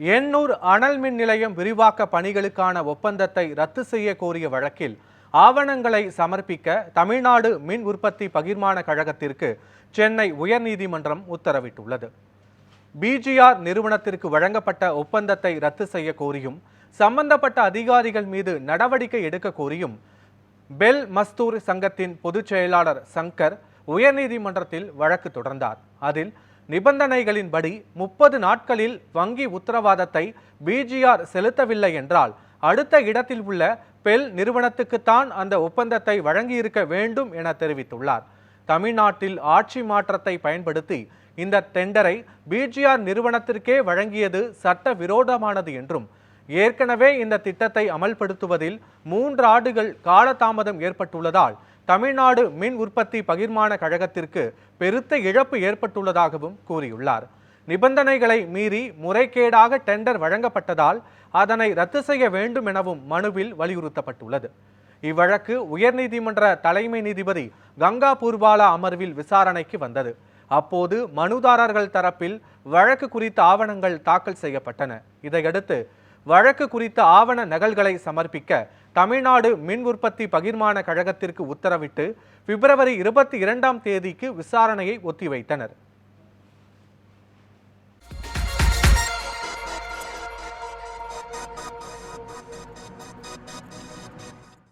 எண்ணூர் அனல் மின் நிலையம் விரிவாக்க பணிகளுக்கான ஒப்பந்தத்தை ரத்து செய்ய கோரிய வழக்கில் ஆவணங்களை சமர்ப்பிக்க தமிழ்நாடு மின் உற்பத்தி பகிர்மான கழகத்திற்கு சென்னை உயர்நீதிமன்றம் உத்தரவிட்டுள்ளது. பிஜிஆர் நிறுவனத்திற்கு வழங்கப்பட்ட ஒப்பந்தத்தை ரத்து செய்ய கோரியும் சம்பந்தப்பட்ட அதிகாரிகள் மீது நடவடிக்கை எடுக்க கோரியும் பெல் மஸ்தூர் சங்கத்தின் பொதுச் செயலாளர் சங்கர் உயர்நீதிமன்றத்தில் வழக்கு தொடர்ந்தார். அதில் நிபந்தனைகளின்படி முப்பது நாட்களில் வங்கி உத்தரவாதத்தை பிஜிஆர் செலுத்தவில்லை என்றால் அடுத்த இடத்தில் உள்ள பெல் நிறுவனத்துக்குத்தான் அந்த ஒப்பந்தத்தை வழங்கியிருக்க வேண்டும் என தெரிவித்துள்ளார். தமிழ்நாட்டில் ஆட்சி மாற்றத்தை பயன்படுத்தி இந்த டெண்டரை பிஜிஆர் நிறுவனத்திற்கே வழங்கியது சட்ட விரோதமானது என்றும் ஏற்கனவே இந்த திட்டத்தை அமல்படுத்துவதில் மூன்று ஆண்டுகள் காலதாமதம் ஏற்பட்டுள்ளதால் தமிழ்நாடு மின் உற்பத்தி பகிர்மான கழகத்திற்கு பெருத்த இழப்பு ஏற்பட்டுள்ளதாகவும் கூறியுள்ளார். நிபந்தனைகளை மீறி முறைகேடாக டெண்டர் வழங்கப்பட்டதால் அதனை ரத்து செய்ய வேண்டும் எனவும் மனுவில் வலியுறுத்தப்பட்டுள்ளது. இவ்வழக்கு உயர்நீதிமன்ற தலைமை நீதிபதி கங்கா பூர்வாலா அமர்வில் விசாரணைக்கு வந்தது. அப்போது மனுதாரர்கள் தரப்பில் வழக்கு குறித்த ஆவணங்கள் தாக்கல் செய்யப்பட்டன. இதையடுத்து வழக்கு குறித்த ஆவண நகல்களை சமர்ப்பிக்க தமிழ்நாடு மின் உற்பத்தி பகிர்மான கழகத்திற்கு உத்தரவிட்டு பிப்ரவரி இருபத்தி இரண்டாம் தேதிக்கு விசாரணையை ஒத்திவைத்தனர்.